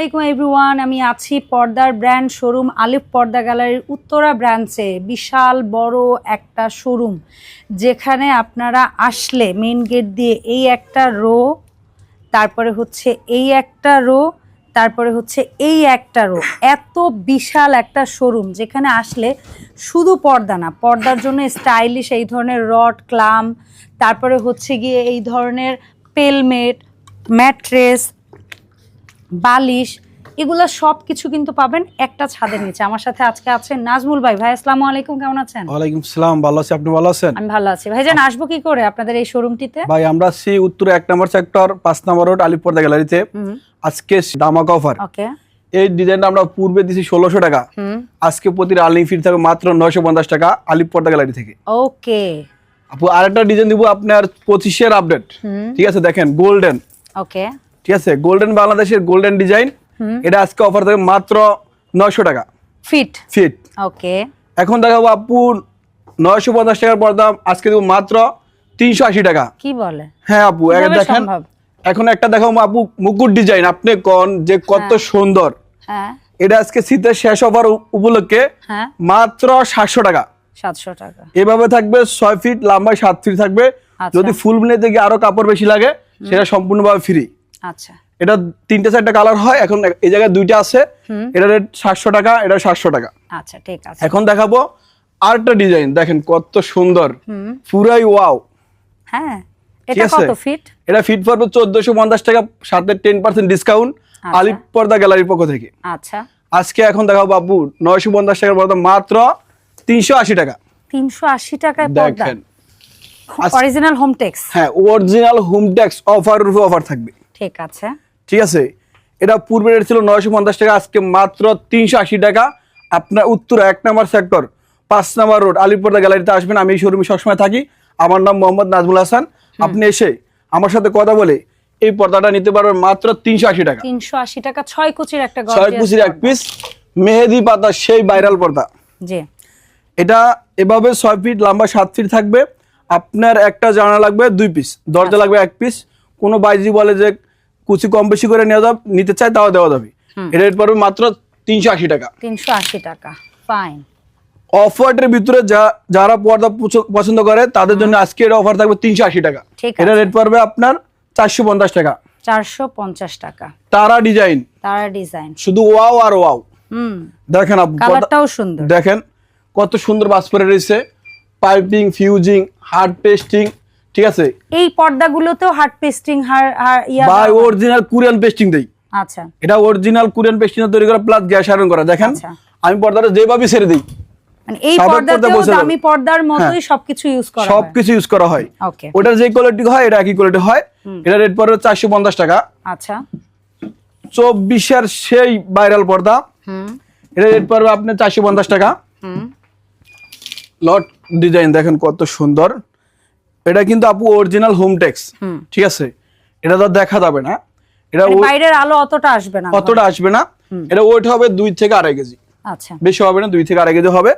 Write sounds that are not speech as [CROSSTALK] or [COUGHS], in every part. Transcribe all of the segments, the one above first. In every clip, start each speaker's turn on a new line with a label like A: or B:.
A: আসসালামাইকুম এভরিওয়ান, আমি আছি পর্দার ব্র্যান্ড শোরুম আলিফ পর্দা গ্যালারির উত্তরা ব্রাঞ্চে, বিশাল বড় একটা শোরুম। যেখানে আপনারা আসলে মেন গেট দিয়ে এই একটা রো তারপরে হচ্ছে এই একটা রো তারপরে হচ্ছে এই একটা রো এত বিশাল একটা শোরুম, যেখানে আসলে শুধু পর্দা না, পর্দার জন্য স্টাইলিশ এই ধরনের রড ক্লাম তারপরে হচ্ছে গিয়ে এই ধরনের পেলমেট ম্যাট্রেস বালিশ এগুলো সব কিছু কিন্তু পাবেন একটা ছাদের নিচে। আমার সাথে আজকে আছে নাজমুল ভাই। ভাই আসসালামু আলাইকুম কেমন আছেন?
B: ওয়ালাইকুম সালাম ভালো আছি আপনি ভালো আছেন?
A: আমি ভালো আছি। ভাইজান আসব কি করে আপনাদের এই শোরুমটিতে
B: ভাই আমরা আছি উত্তরে এক নম্বর সেক্টর পাঁচ নম্বর রোড আলিপর্দা গ্যালারিতে আজকে দামাক অফার
A: ওকে।
B: এই ডিজাইনটা আমরা পূর্বে দিছি ষোলোশো টাকা। আজকে প্রতি রানিং ফিট থাকবে মাত্র নয়শো পঞ্চাশ টাকা আলিপর্দা গ্যালারি থেকে।
A: ওকে।
B: আপু আরেকটা ডিজাইন দিব আপনার পঁচিশের আপডেট ঠিক আছে দেখেন গোল্ডেন
A: ওকে।
B: ঠিক আছে গোল্ডেন বাংলাদেশের গোল্ডেন ডিজাইন এটা আজকে অফার থাকবে মাত্র নয়শো টাকা।
A: ফিট
B: ফিট
A: ওকে
B: এখন দেখাবো আপু নয়শো পঞ্চাশ টাকার পর দাম আজকে দেবো মাত্র তিনশো আশি টাকা।
A: কি বলে?
B: হ্যাঁ আপু দেখেন এখন একটা দেখাও আপু মুকুট ডিজাইন আপনি কোন যে কত সুন্দর।
A: হ্যাঁ।
B: এটা আজকে শীতের শেষ অফার উপলক্ষে
A: হ্যাঁ।
B: মাত্র সাতশো টাকা।
A: সাতশো টাকা।
B: এভাবে থাকবে ছয় ফিট লম্বায় সাত ফিট থাকবে।
A: আচ্ছা।
B: যদি ফুল মিলে থেকে আরও কাপড় বেশি লাগে সেটা সম্পূর্ণভাবে ফ্রি
A: আচ্ছা।
B: এটা তিনটে চারটা কালার হয় এখন এই জায়গায় দুইটা আছে। এটা রেট সাতশো টাকা এটা সাতশো টাকা।
A: আচ্ছা ঠিক আছে।
B: এখন দেখাবো আরেকটা ডিজাইন দেখেন কত সুন্দর। পুরাই ওয়াও।
A: হ্যাঁ এটা কত ফিট?
B: এটা ফিট পড়বে চোদ্দশো পঞ্চাশ টাকা সাথে টেন পার্সেন্ট ডিসকাউন্ট। আলিপ পর্দা গ্যালারির পক্ষ থেকে।
A: আচ্ছা।
B: আজকে এখন দেখাবো বাবু নয়শো পঞ্চাশ টাকার পর্দা মাত্র তিনশো আশি টাকা।
A: তিনশো আশি টাকায় পর্দা।
B: দেখেন।
A: অরিজিনাল হোম
B: হ্যাঁ অরিজিনাল অফার অফার থাকবে।
A: ঠিক আছে।
B: ঠিক আছে? এটা পূর্বে রেট ছিল নয়শো পঞ্চাশ টাকা আজকে মাত্র তিনশো আশি টাকা। আপনার উত্তর এক নম্বর সেক্টর পাঁচ নম্বর রোড আলিপুরদা গ্যালারিতে আসবেন আমি এই শোরুমে সবসময় থাকি। আমার নাম মোহাম্মদ নাজমুল হাসান। আপনি এসে আমার সাথে কথা বলে এই পর্দাটা নিতে পারবেন মাত্র তিনশো আশি টাকা।
A: তিনশো আশি টাকা ছয় কুচির একটা
B: ছয় কুচির এক পিস মেহেদি পাতা সেই ভাইরাল পর্দা।
A: জি।
B: এটা এভাবে ছয় ফিট লম্বা সাত ফিট থাকবে। আপনার একটা জানা লাগবে দুই পিস দরজা লাগবে এক পিস কোনো বাইজি বলে যে কুচি কম বেশি করে নেওয়া যাবে নিতে চায় তাও দেওয়া যাবে এটা রেট পড়বে মাত্র তিনশো আশি টাকা।
A: তিনশো আশি টাকা ফাইন
B: অফ হোয়াইটের ভিতরে যারা পর্দা পছন্দ করে তাদের জন্য আজকে এটা অফার থাকবে তিনশো আশি টাকা। এটা রেট পড়বে আপনার চারশো পঞ্চাশ টাকা।
A: চারশো পঞ্চাশ টাকা।
B: তারা ডিজাইন
A: তারা ডিজাইন
B: শুধু ওয়াও আর ওয়াও।
A: হুম।
B: দেখেন আপু
A: কালারটাও সুন্দর।
B: দেখেন কত সুন্দর বাস পরে রয়েছে। পাইপিং ফিউজিং হার্ড পেস্টিং ঠিক আছে?
A: এই পর্দাগুলোতেও হার্ড পেস্টিং
B: বা অরিজিনাল কোরিয়ান পেস্টিং দেই।
A: আচ্ছা।
B: এটা অরিজিনাল কোরিয়ান পেস্টিং তৈরি করা প্লাস গ্যাস আয়রন করা। দেখেন
A: আচ্ছা।
B: আমি পর্দাটা যেভাবে ছেড়ে দিই
A: মানে এই পর্দাতেও দামি পর্দার মতোই সবকিছু ইউজ করা হয়।
B: সবকিছু ইউজ করা হয়। ওটার যে কোয়ালিটি হয় এটা একই কোয়ালিটি হয়। এটা রেট পড়বে টাকা।
A: আচ্ছা।
B: সেই ভাইরাল পর্দা।
A: হুম।
B: এটা রেট পড়বে আপনার চারশো পঞ্চাশ টাকা।
A: হুম।
B: লট ডিজাইন দেখেন কত সুন্দর। এটা কিন্তু আপু অরিজিনাল হোম। টেক্স ঠিক আছে? এটা তো দেখা যাবে না। এটা
A: মানে বাইরের আলো অতটা আসবে না।
B: অতটা আসবে না। এটা ওয়েট হবে দুই থেকে আড়াই কেজি।
A: আচ্ছা।
B: বেশি হবে না দুই থেকে আড়াই কেজি হবে।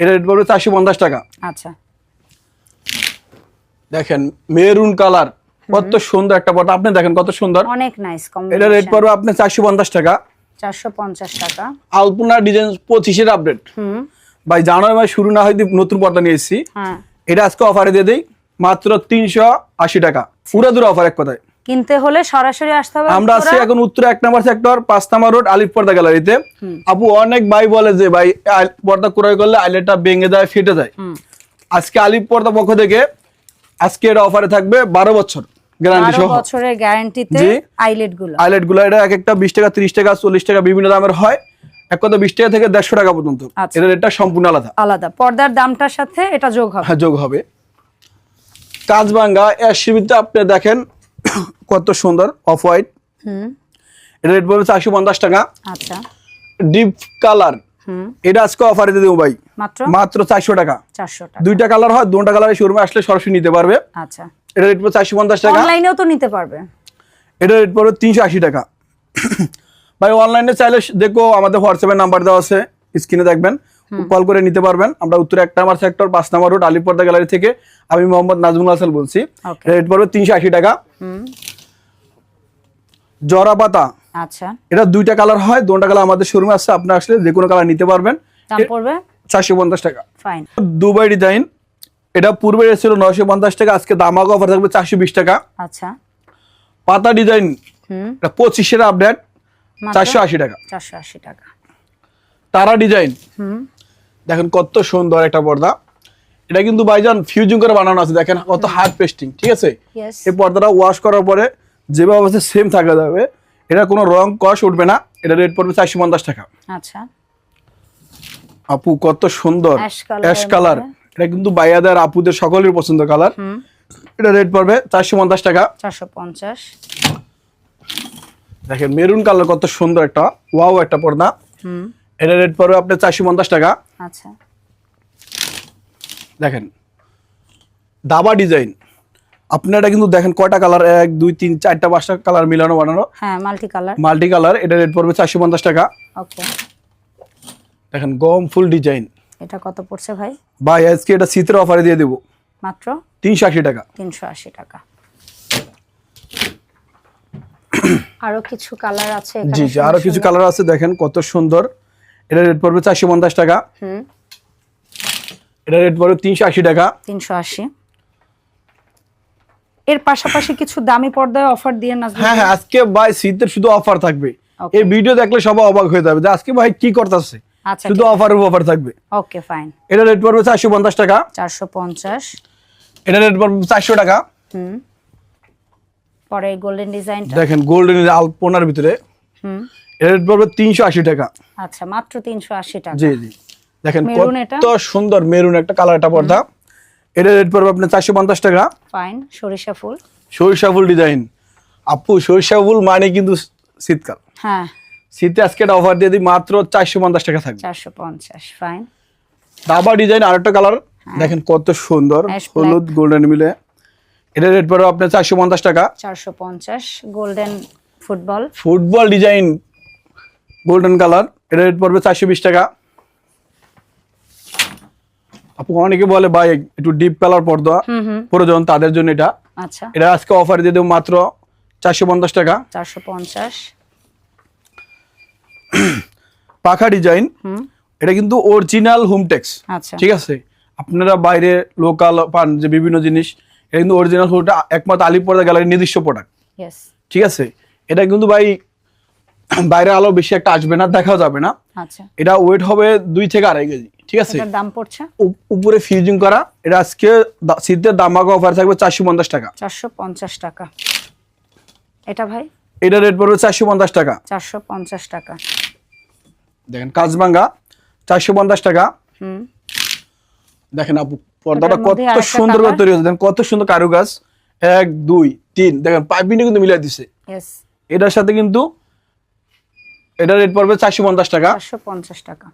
B: এটা রেট পড়বে চারশো পঞ্চাশ টাকা।
A: আচ্ছা।
B: দেখেন মেরুন কালার কত সুন্দর একটা পর্দা আপনি দেখেন কত সুন্দর।
A: অনেক নাইস
B: এটা রেট পড়বে আপনার চারশো পঞ্চাশ টাকা।
A: চারশো পঞ্চাশ টাকা।
B: আলপনা ডিজাইন পঁচিশের আপডেট
A: হুম।
B: ভাই জানুয়ারি মাস শুরু না হয় নতুন পর্দা নিয়ে এসেছি।
A: হ্যাঁ।
B: এটা আজকে অফারে দিয়ে দিই। মাত্র তিনশো আশি টাকা। পুরো দূর অফার এক কথায়।
A: কিনতে হলে সরাসরি আসতে হবে
B: আমরা আছি এখন উত্তর এক নম্বর সেক্টর পাঁচ নম্বর রোড আলিফ পর্দা গ্যালারিতে আপু অনেক ভাই বলে যে ভাই পর্দা ক্রয় করলে আইলেটটা ভেঙে যায় ফেটে যায়। আজকে আলিফ পর্দা পক্ষ থেকে আজকে এটা অফারে থাকবে বারো বছর গ্যারান্টি সহ।
A: বছরের গ্যারান্টিতে
B: আইলেটগুলো। আইলেটগুলো এটা এক একটা বিশ টাকা ত্রিশ টাকা চল্লিশ টাকা বিভিন্ন দামের হয়। এক কথা বিশ টাকা থেকে দেড়শো টাকা পর্যন্ত।
A: আচ্ছা।
B: এটা রেটটা সম্পূর্ণ আলাদা।
A: আলাদা। পর্দার দামটার সাথে এটা যোগ হবে।
B: হ্যাঁ, যোগ হবে। কাজবাঙ্গা এসিবিতে আপনি দেখেন [COUGHS] কত সুন্দর অফ হোয়াইট
A: হুম।
B: এটা রেট পড়বে চারশো পঞ্চাশ টাকা।
A: আচ্ছা।
B: ডিপ কালার
A: হুম।
B: এটা আজকে অফারে দিয়ে দেবো ভাই।
A: মাত্র?
B: মাত্র চারশো টাকা। দুইটা কালার হয় দুটা কালারের শোরুমে আসলে সরাসরি নিতে পারবে।
A: আচ্ছা।
B: এটা রেট পড়বে চারশো পঞ্চাশ টাকা।
A: অনলাইনেও তো নিতে পারবে।
B: এটা রেট পড়বে তিনশো আশি টাকা। [COUGHS] ভাই অনলাইনে চাইলে দেখো আমাদের হোয়াটসঅ্যাপের নাম্বার দেওয়া আছে। স্ক্রিনে দেখবেন। কল করে নিতে পারবেন। আমরা উত্তর এক নাম্বার সেক্টর পাঁচ নাম্বার রোড আলিপর্দা গ্যালারি থেকে আমি মোহাম্মদ নাজমুল হাসান বলছি। রেট পড়বে তিনশো আশি টাকা। জরা পাতা।
A: আচ্ছা।
B: এটা দুইটা কালার হয় দুটা কালার আমাদের শোরুমে আছে আপনি আসলে যে কোনো কালার নিতে পারবেন।
A: দাম পড়বে?
B: চারশো পঞ্চাশ টাকা।
A: ফাইন
B: দুবাই ডিজাইন এটা পূর্বে রেট ছিল নয়শো পঞ্চাশ টাকা আজকে দামাক অফার থাকবে চারশো বিশ টাকা।
A: আচ্ছা।
B: পাতা ডিজাইন এটা পঁচিশের আপডেট চারশো আশি টাকা।
A: চারশো আশি টাকা।
B: তারা ডিজাইন
A: হুম।
B: দেখেন কত সুন্দর একটা পর্দা। এটা কিন্তু বাইজান ফিউজিং করে বানানো আছে দেখেন কত হার্ড পেস্টিং ঠিক আছে? এই পর্দাটা ওয়াশ করার পরে যেভাবে আছে সেম থাকা যাবে। এটা কোনো রং কষ উঠবে না এটা রেট পড়বে চারশো পঞ্চাশ টাকা।
A: আচ্ছা।
B: আপু কত সুন্দর। অ্যাশ কালার এটা কিন্তু বাইয়াদের আপুদের সকলের পছন্দ কালার এটা রেট পড়বে চারশো পঞ্চাশ টাকা।
A: চারশো পঞ্চাশ।
B: দেখেন মেরুন কালার কত সুন্দর একটা ওয়াও একটা পর্দা।
A: হুম।
B: এটা রেট পড়বে আপনার চারশো পঞ্চাশ টাকা।
A: আচ্ছা।
B: দেখেন দাবা ডিজাইন আপনার এটা কিন্তু দেখেন কয়টা কালার এক দুই তিন চারটা পাঁচটা কালার মিলানো বানানো।
A: হ্যাঁ মাল্টি কালার
B: মাল্টি কালার এটা রেট পড়বে চারশো পঞ্চাশ টাকা।
A: ওকে।
B: দেখেন গম ফুল ডিজাইন
A: এটা কত পড়ছে ভাই?
B: ভাই আজকে এটা শীতের অফারে দিয়ে দেবো।
A: মাত্র?
B: তিনশো আশি টাকা।
A: তিনশো আশি টাকা। আরও কিছু কালার আছে
B: জি জি
A: আরও
B: কিছু কালার আছে দেখেন কত সুন্দর। এটা রেট পড়বে চারশো পঞ্চাশ টাকা।
A: হুম।
B: এটা রেট পড়বে তিনশো আশি টাকা।
A: তিনশো আশি। এর পাশাপাশি কিছু দামি পর্দায় অফার দিয়ে না
B: হ্যাঁ হ্যাঁ আজকে ভাই শীতের শুধু অফার থাকবে। এই ভিডিও দেখলে সবাই অবাক হয়ে যাবে যে আজকে ভাই কি করতেছে?
A: আচ্ছা
B: শুধু অফারের অফার থাকবে।
A: ওকে ফাইন
B: এটা রেট পড়বে চারশো পঞ্চাশ টাকা।
A: চারশো পঞ্চাশ।
B: এটা রেট পড়বে চারশো টাকা।
A: হুম। পরে গোল্ডেন ডিজাইনটা
B: দেখেন গোল্ডেন আলপনার ভিতরে।
A: হুম।
B: এটা রেট পড়বে তিনশো আশি টাকা।
A: আচ্ছা মাত্র তিনশো আশি টাকা।
B: জি জি। দেখেন কত সুন্দর মেরুন একটা কালার একটা পর্দা। এটা রেট পড়বে আপনার চারশো পঞ্চাশ টাকা।
A: ফাইন সরিষা ফুল।
B: সরিষা ফুল ডিজাইন আপু সরিষা ফুল মানে কিন্তু শীতকাল।
A: হ্যাঁ।
B: শীতে আজকে একটা অফার দিয়ে দিই মাত্র চারশো পঞ্চাশ টাকা থাকবে।
A: চারশো পঞ্চাশ ফাইন
B: দাবা ডিজাইন আরেকটা কালার দেখেন কত সুন্দর হলুদ গোল্ডেন মিলে। এটা রেট পড়বে আপনার চারশো পঞ্চাশ টাকা।
A: চারশো পঞ্চাশ golden football
B: football design golden colour এটা রেট পড়বে চারশো বিশ টাকা। আপু অনেকে বলে ভাই একটু ডিপ কালার পর্দা প্রয়োজন তাদের জন্য এটা।
A: আচ্ছা।
B: এটা আজকে অফার দিয়ে দেবো মাত্র চারশো পঞ্চাশ টাকা।
A: চারশো পঞ্চাশ।
B: পাখা ডিজাইন এটা কিন্তু অরিজিনাল হোমটেক্স
A: আচ্ছা।
B: ঠিক আছে? আপনারা বাইরে লোকাল পান যে বিভিন্ন জিনিস এটা কিন্তু অরিজিনাল একমাত্র আলিপর্দা গ্যালারির নিজস্ব প্রোডাক্ট ঠিক আছে? এটা কিন্তু ভাই বাইরে আলো বেশি একটা আসবে না দেখাও যাবে না।
A: আচ্ছা।
B: এটা ওয়েট হবে দুই থেকে আড়াই কেজি ঠিক আছে?
A: দাম পড়ছে?
B: উপরে ফিউজিং করা এটা আজকে শীতের দামাকা অফার থাকবে চারশো পঞ্চাশ টাকা।
A: চারশো পঞ্চাশ টাকা। এটা ভাই?
B: এটা রেট পড়বে চারশো পঞ্চাশ টাকা।
A: চারশো পঞ্চাশ টাকা।
B: দেখেন কাজবাঙ্গা চারশো পঞ্চাশ টাকা।
A: হুম।
B: দেখেন আপু পর্দাটা কত সুন্দর করে তৈরি হয়েছে। দেখেন কত সুন্দর কারুকাজ। এক দুই তিন। দেখেন পাইপিনে কিন্তু মিলাই দিছে। এটার সাথে কিন্তু এটা রেট পড়বে চারশো পঞ্চাশ টাকা।
A: চারশো পঞ্চাশ টাকা।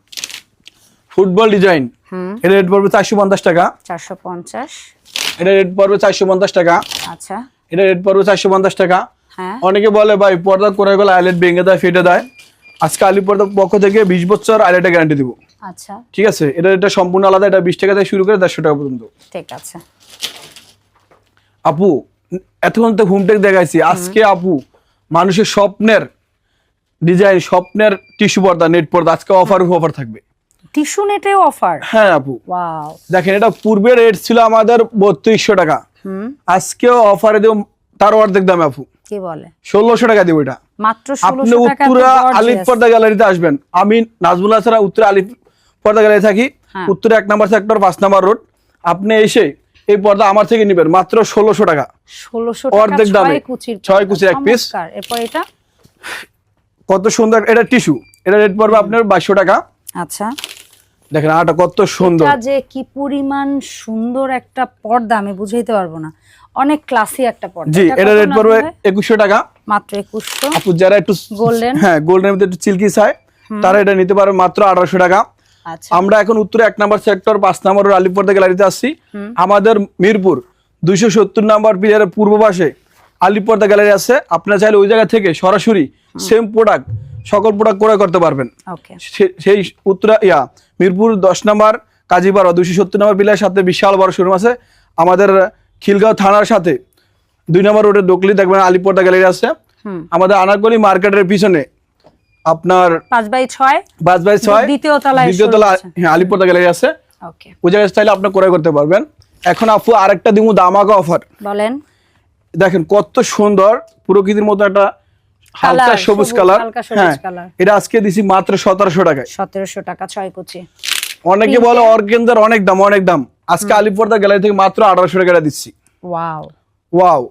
B: ফুটবল ডিজাইন
A: হুম।
B: এটা রেট পড়বে চারশো পঞ্চাশ টাকা।
A: চারশো পঞ্চাশ।
B: এটা রেট পড়বে চারশো পঞ্চাশ টাকা।
A: আচ্ছা।
B: এটা রেট পড়বে চারশো পঞ্চাশ টাকা।
A: হ্যাঁ।
B: অনেকে বলে ভাই পর্দা করে গেলে আইলেট ভেঙে দেয় ফেটে দেয়। আজকে আলি পর্দার পক্ষ থেকে বিশ বছর আইলেটে গ্যারান্টি দিব।
A: আচ্ছা।
B: ঠিক আছে? এটা এটা সম্পূর্ণ আলাদা এটা বিশ টাকা থেকে শুরু করে দেড়শো টাকা পর্যন্ত।
A: ঠিক আছে।
B: আপু এতক্ষণ তো হোমটেক দেখাইছি। আজকে আপু মানুষের স্বপ্নের ডিজাইন স্বপ্নের টিস্যু পর্দা নেট পর্দা আজকে অফার অফার থাকবে।
A: টিস্যু নেটেও অফার
B: হ্যাঁ আপু।
A: ওয়াও
B: দেখেন এটা পূর্বে রেট ছিল আমাদের বত্রিশশো টাকা।
A: হুম।
B: আজকেও অফারে দেব তার অর্ধেক দামে আপু।
A: কি বলে?
B: ষোলোশো টাকা দেবো এটা।
A: মাত্র
B: আপনি উত্তরা আলিফ পর্দা গ্যালারিতে আসবেন। আমি নাজমুল হাসান উত্তরা আলিফ পর্দা গ্যালারি থাকি।
A: হ্যাঁ।
B: উত্তরা এক নম্বর সেক্টর পাঁচ নম্বর রোড আপনি এসে এই পর্দা আমার থেকে নেবেন মাত্র ষোলোশো টাকা।
A: ষোলোশো
B: অর্ধেক দামে।
A: ছয় কুচির
B: ছয় কুচির এক
A: পিস এরপর এটা?
B: কত সুন্দর এটা টিস্যু। এটা রেট পড়বে আপনার বাইশশো টাকা।
A: আচ্ছা।
B: দেখেন আটা কত সুন্দর।
A: যে কি পরিমাণ সুন্দর একটা পর্দা আমি বুঝাইতে পারব না। অনেক ক্লাসি একটা পর্দা।
B: জি
A: এটা
B: রেট পড়বে
A: হবে?
B: একুশশো টাকা।
A: মাত্র একুশশো।
B: আপু যারা একটু
A: Golden?
B: হ্যাঁ গোল্ডের মধ্যে একটু চিলকি চায় তারা এটা নিতে পারবে মাত্র আঠারোশো টাকা।
A: আচ্ছা।
B: আমরা এখন উত্তরে এক নম্বর সেক্টর পাঁচ নম্বর আলিপুরদা গ্যালারিতে আসছি। আমাদের মিরপুর দুইশো সত্তর নম্বর পিলারের পূর্ব পাশে আলিপুরদা গ্যালারি আছে। আপনারা চাইলে ওই জায়গা থেকে সরাসরি সেম প্রোডাক্ট সকল প্রোডাক্ট ক্রয় করতে পারবেন। সেই উত্তরা ইয়া মিরপুর দশ নম্বর কাজীপাড়া দুইশো সত্তর নম্বর পিলারের সাথে বিশাল বড় শোরুম আছে। আমাদের খিলগাঁও থানার সাথে দুই নম্বর রোডে ডোকলি দেখবেন আলিপুরদা গ্যালারি আছে। আমাদের আনারকলি মার্কেটের পিছনে আপনার
A: পাঁচ বাই ছয়?
B: বাস বাই ছয়
A: দ্বিতীয় তলায়
B: দ্বিতীয় তলা হ্যাঁ আলিপুরদা গ্যালারি আছে।
A: ওকে
B: ওই জায়গায় চাইলে আপনি ক্রয় করতে পারবেন। এখন আপু আরেকটা দিমু দামাকা অফার
A: বলেন।
B: দেখেন কত সুন্দর প্রকৃতির মতো একটা হালকা সবুজ কালার হ্যাঁ এটা আজকে দিছি মাত্র সতেরোশো টাকায়।
A: সতেরোশো টাকা ছয় কুচি।
B: অনেকে বলে অর্গেন্দার অনেক দাম অনেক দাম। আজকে আলিপুরদা গ্যালারি থেকে মাত্র আঠারোশো টাকা দিচ্ছি।
A: ওয়াও
B: ওয়াও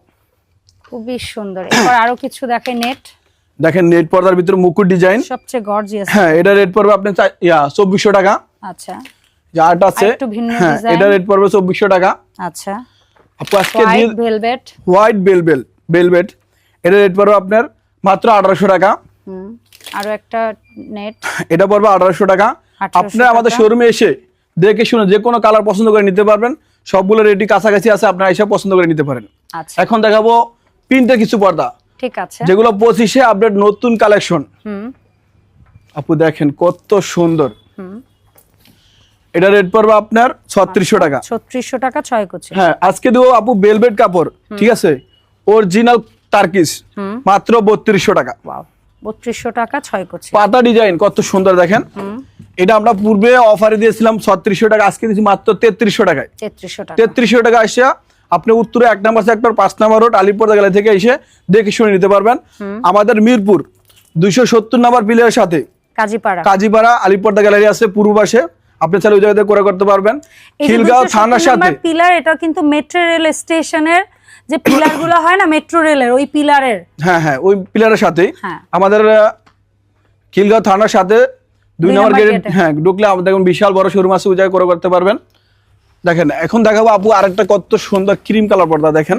A: খুবই সুন্দর। এরপর আরও কিছু দেখে নেট
B: দেখেন নেট পর্দার ভিতরে মুকুট ডিজাইন
A: সবচেয়ে গর্জিয়াস
B: হ্যাঁ এটা রেট পড়বে আপনি ইয়া চব্বিশশো টাকা।
A: আচ্ছা।
B: যে আর্ট আছে
A: আরেকটু ভিন্ন
B: হ্যাঁ এটা রেট পড়বে চব্বিশশো টাকা।
A: আচ্ছা।
B: আপু আজকে
A: হোয়াইট ভেলভেট
B: হোয়াইট বেলবেল বেলভেট এটা রেট পড়বে আপনার মাত্র আঠারোশো টাকা।
A: আরও একটা নেট
B: এটা পড়বে আঠারোশো টাকা।
A: 1800
B: আপনার আমাদের। শোরুমে এসে দেখে শুনে যে কোনো কালার পছন্দ করে নিতে পারবেন। সবগুলো রেডি কাছাকাছি আছে আপনারা এসে পছন্দ করে নিতে পারেন।
A: আচ্ছা।
B: এখন দেখাবো প্রিন্টের কিছু পর্দা।
A: ঠিক আছে।
B: যেগুলো পঁচিশে আপডেট নতুন কালেকশন আপু দেখেন কত সুন্দর। এটা রেট পড়বে আপনার ছত্রিশশো টাকা।
A: ছত্রিশশো টাকা ছয় কুচি।
B: হ্যাঁ আজকে দেবো আপু বেলভেট কাপড় ঠিক আছে? অরিজিনাল মাত্র বত্রিশশো টাকা।
A: বত্রিশশো টাকা ছয় কুচি।
B: পাতা ডিজাইন কত সুন্দর দেখেন। এটা আমরা পূর্বে অফারে দিয়েছিলাম ছত্রিশশো টাকা আজকে মাত্র তেত্রিশশো টাকায়।
A: তেত্রিশশো টাকা।
B: তেত্রিশশো টাকা আপনি উত্তরে এক নম্বর সেক্টর পাঁচ নম্বর রোড আলিপুরদা গ্যালারি থেকে এসে দেখে শুনে নিতে পারবেন। আমাদের মিরপুর দুইশো সত্তর নম্বর পিলের সাথে।
A: কাজীপাড়া।
B: কাজীপাড়া আলিপুরদা গ্যালারি আছে পূর্ব পাশে। আপনি চাইলে ওই জায়গাতে করে করতে পারবেন। খিলগাঁও থানার সাথে।
A: পিলার এটা কিন্তু মেট্রো রেল স্টেশনের যে পিলারগুলো হয় না মেট্রো রেলের ওই পিলারের।
B: হ্যাঁ হ্যাঁ ওই পিলারের সাথে।
A: হ্যাঁ।
B: আমাদের খিলগাঁও থানার সাথে দুই নম্বর গেট। হ্যাঁ ঢুকলে আমাদের বিশাল বড় শোরুম আছে জায়গায় করে করতে পারবেন। দেখেন এখন দেখাবো আপু আরেকটা কত সুন্দর ক্রিম কালার পর্দা দেখেন।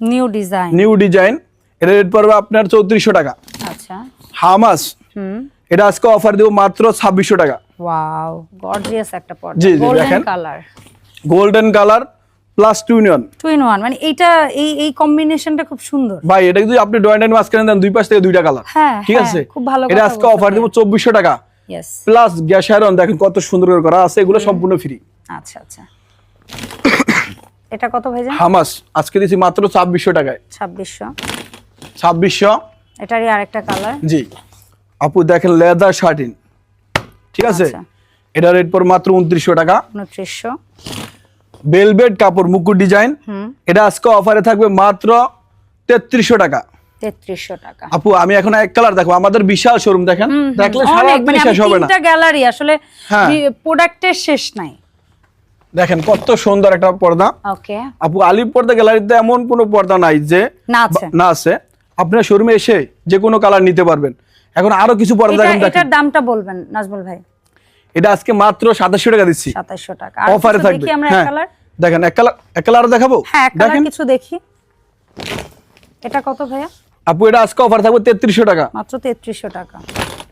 A: নিউ ডিজাইন
B: নিউ ডিজাইন এটা রেট পড়বে আপনার চৌত্রিশশো টাকা।
A: আচ্ছা।
B: হামাস।
A: হুম।
B: এটা আজকে অফার দেবো মাত্র ছাব্বিশশো টাকা।
A: ওয়াও গর্জিয়াস একটা পর্দা। Golden. Colour
B: golden colour plus two union
A: two in one মানে এই এই কম্বিনেশনটা খুব সুন্দর।
B: ভাই এটা যদি আপনি ডয়েন্ট মাঝখানে দেন দুই পাশ থেকে দুইটা কালার
A: হ্যাঁ
B: ঠিক
A: হ্যাঁ,
B: আছে?
A: খুব ভালো
B: এটা আজকে অফার দেবো চব্বিশশো টাকা। প্লাস গ্যাস আয়রন দেখেন কত সুন্দর করে করা আছে এগুলো সম্পূর্ণ ফ্রি
A: আচ্ছা আচ্ছা। এটা কত ভাইজান?
B: হামাস আজকে দিচ্ছি মাত্র ছাব্বিশশো টাকায়।
A: ছাব্বিশশো।
B: ছাব্বিশশো।
A: এটারই আরেকটা কালার
B: জি। আপু দেখেন লেদার শার্টিন ঠিক আছে?
A: আচ্ছা।
B: এটা রেট পর মাত্র উনত্রিশশো টাকা।
A: উনত্রিশশো।
B: বেলবেট কাপড় মুকুট ডিজাইন এটা আজকে অফারে থাকবে মাত্র তেত্রিশশো টাকা।
A: টাকা।
B: আপু আমি এখন এক কালার দেখো আমাদের বিশাল শোরুম দেখেন। দেখলে সারা
A: অনেক মানে
B: দিন শেষ হবে না।
A: গ্যালারি আসলে
B: হ্যাঁ।
A: প্রোডাক্টের শেষ নাই।
B: দেখেন কত সুন্দর একটা পর্দা।
A: ওকে।
B: আপু আলিপ পর্দা গ্যালারিতে এমন কোনো পর্দা নাই যে
A: না আছে।
B: আপনার শোরুমে এসে যে কোনো কালার নিতে পারবেন। এখন আরও কিছু পর্দা দেখেন দেখেন।
A: এটার দামটা বলবেন নাজমুল ভাই।
B: এটা আজকে মাত্র সাতাশশো টাকা দিচ্ছি।
A: টাকা।
B: অফারে থাকবে।
A: আমরা এক
B: হ্যাঁ।
A: কালার
B: দেখেন এক কালার এক কালার দেখাবো?
A: হ্যাঁ
B: দেখেন।
A: কিছু দেখি। এটা কত ভাইয়া?
B: আপু এটা আজকে অফার থাকবে তেত্রিশশো টাকা।
A: মাত্র তেত্রিশশো টাকা।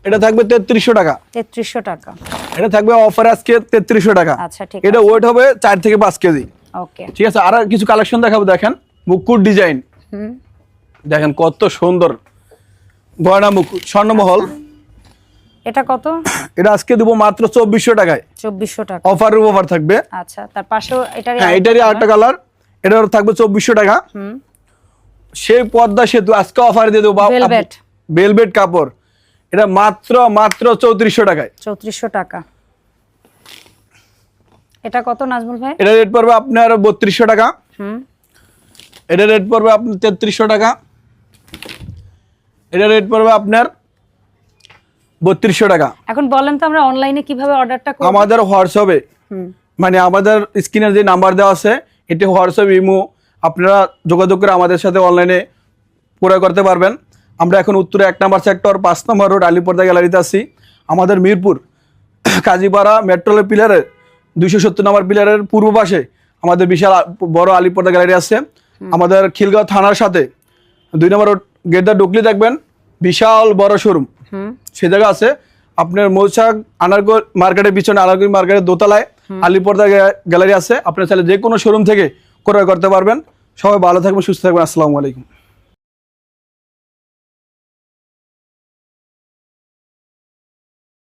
B: এটা থাকবে তেত্রিশশো টাকা।
A: তেত্রিশশো টাকা।
B: এটা থাকবে অফার আজকে তেত্রিশশো টাকা।
A: আচ্ছা, ঠিক
B: এটা ওয়েট হবে চার থেকে পাঁচ কেজি।
A: ওকে।
B: ঠিক আছে আর কিছু কালেকশন দেখাবো দেখেন। মুকুট ডিজাইন
A: হুম।
B: দেখেন কত সুন্দর। গয়না মুকুট স্বর্ণমহল।
A: এটা কত?
B: এটা আজকে দেবো মাত্র চব্বিশশো টাকায়।
A: চব্বিশশো টাকা।
B: অফার অফার থাকবে।
A: আচ্ছা তার পাশেও এটারই
B: হ্যাঁ এটারই আরেকটা কালার এটার থাকবে চব্বিশশো টাকা।
A: হুম।
B: সেই পদ্মা সেতু আজকে অফার দিয়ে দেবো
A: Velvet।
B: বেলবেট কাপড়। এটা মাত্র মাত্র চৌত্রিশশো টাকায়।
A: চৌত্রিশশো টাকা। এটা কত নাজমুল ভাই?
B: এটা রেট পড়বে আপনার বত্রিশশো টাকা।
A: হুম।
B: এটা রেট পড়বে আপনার তেত্রিশশো টাকা। এটা রেট পড়বে আপনার বত্রিশশো টাকা।
A: এখন বলেন তো আমরা অনলাইনে কীভাবে অর্ডারটা
B: আমাদের হোয়াটসঅ্যাপে মানে আমাদের স্ক্রিনের যে নাম্বার দেওয়া আছে এটি হোয়াটসঅ্যাপ ইমো আপনারা যোগাযোগ করে আমাদের সাথে অনলাইনে ক্রয় করতে পারবেন। আমরা এখন উত্তরে এক নম্বর সেক্টর পাঁচ নম্বর রোড আলিপর্দা গ্যালারিতে আছি। আমাদের মিরপুর কাজীপাড়া মেট্রোলের পিলারের দুইশো সত্তর নম্বর পিলারের পূর্ব পাশে আমাদের বিশাল বড় আলিপর্দা গ্যালারি আছে। আমাদের খিলগাঁও থানার সাথে দুই নম্বর রোড গেটটা ডুকলি দেখবেন বিশাল বড় শোরুম সে জায়গা আছে। আপনার মৌসাক আনারগর মার্কেটের পিছনে আনারগর মার্কেটের দোতলায় আলিপর্দা গ্যা- গ্যালারি আছে। আপনার চাইলে যে কোনো শোরুম থেকে ক্রয় করতে পারবেন। সবাই ভালো থাকবেন সুস্থ থাকবেন। আসসালামু আলাইকুম।